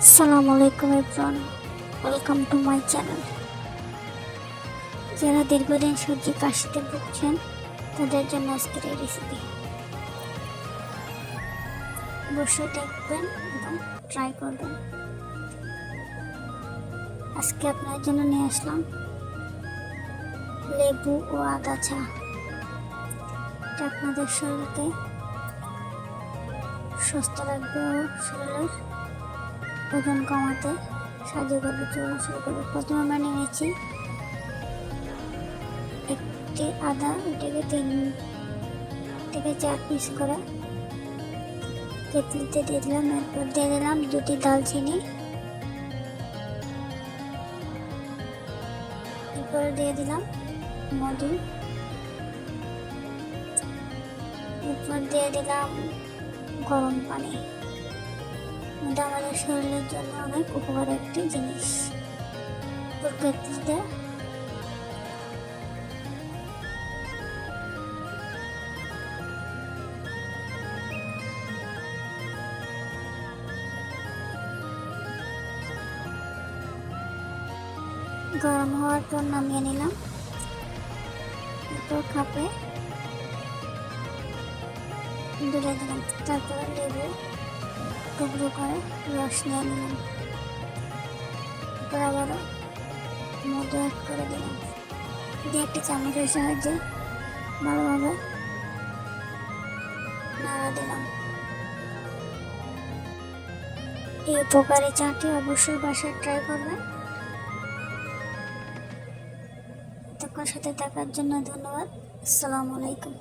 আসসালামু আলাইকুম everyone. Welcome to my channel যারা দীর্ঘদিন সর্দি কাশিতে ভুগছেন, তাদের জন্য আজকের এই রেসিপি অবশ্যই দেখবেন এবং ট্রাই করবেন। আজকে আপনার জন্য নিয়ে আসলাম লেবু ও আদা চা। এটা আপনাদের শরীরকে সুস্থ রাখবে ও শরীরের ওজন কমাতে সাহায্য করবে চলুন শুরু করবে। প্রথমে আমরা নিয়েছি একটি আদা, এটাকে তিন থেকে চার পিস করে কেটলিতে দিয়ে দিলাম। এরপর দিয়ে দিলাম দুটি দালচিনি এরপর দিয়ে দিলাম মধু। এরপর দিয়ে দিলাম গরম পানি। এটা আমাদের শরীরের জন্য অনেক উপকার একটি জিনিস। প্রকৃতিতে। গরম হওয়ার পর নামিয়ে নিলাম। এরপর কাপে তুলে দিলাম। তারপর লেবু। টুকরো করে রস নিয়ে নিলাম। তারপর আবারও মধু অ্যাড করে দিলাম। দিয়ে একটি চামচের সাহায্যে ভালোভাবে নাড়া দিলাম। এই উপকারী চাটি অবশ্যই বাসায় ট্রাই করবেন তখন সাথে থাকার জন্য ধন্যবাদ। আসসালামু আলাইকুম।